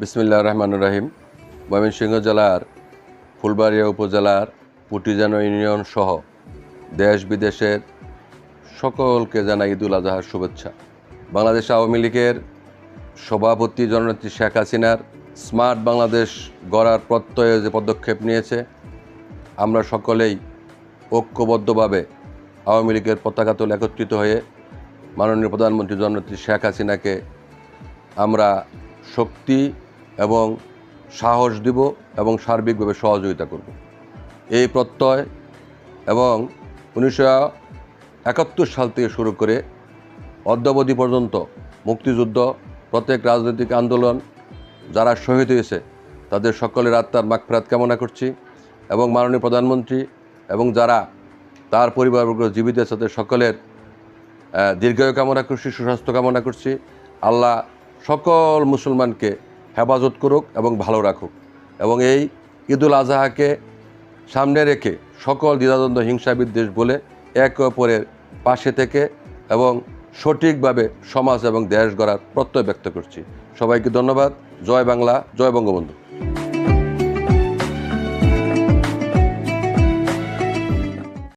বিসমিল্লা রহমান রাহিম। ময়মনসিংহ জেলার ফুলবাড়িয়া উপজেলার পুটিজান ইউনিয়ন সহ দেশ বিদেশের সকলকে জানাই ঈদুল আজহার শুভেচ্ছা। বাংলাদেশ আওয়ামী লীগের সভাপতি জননেত্রী শেখ হাসিনার স্মার্ট বাংলাদেশ গড়ার প্রত্যয়ে যে পদক্ষেপ নিয়েছে, আমরা সকলেই ঐক্যবদ্ধভাবে আওয়ামী লীগের পতাকা তোলে একত্রিত হয়ে মাননীয় প্রধানমন্ত্রী জননেত্রী শেখ হাসিনাকে আমরা শক্তি এবং সাহস দিব এবং সার্বিকভাবে সহযোগিতা করব। এই প্রত্যয় এবং উনিশশো একাত্তর সাল থেকে শুরু করে অদ্যাবধি পর্যন্ত মুক্তিযুদ্ধ, প্রত্যেক রাজনৈতিক আন্দোলন, যারা শহীদ হয়েছে, তাদের সকলের আত্মার মাগফেরাত কামনা করছি এবং মাননীয় প্রধানমন্ত্রী এবং যারা তার পরিবারবর্গ জীবিত আছে, তাদের সকলের দীর্ঘায়ু কামনা করছি, সুস্বাস্থ্য কামনা করছি। আল্লাহ সকল মুসলমানকে হেফাজত করুক এবং ভালো রাখুক। এবং এই ঈদুল আজহাকে সামনে রেখে সকল দ্বিধাদ্বন্দ্ব, হিংসা, বিদ্বেষ বলে একে অপরের পাশে থেকে এবং সঠিকভাবে সমাজ এবং দেশ গড়ার প্রত্যয় ব্যক্ত করছি। সবাইকে ধন্যবাদ। জয় বাংলা, জয় বঙ্গবন্ধু।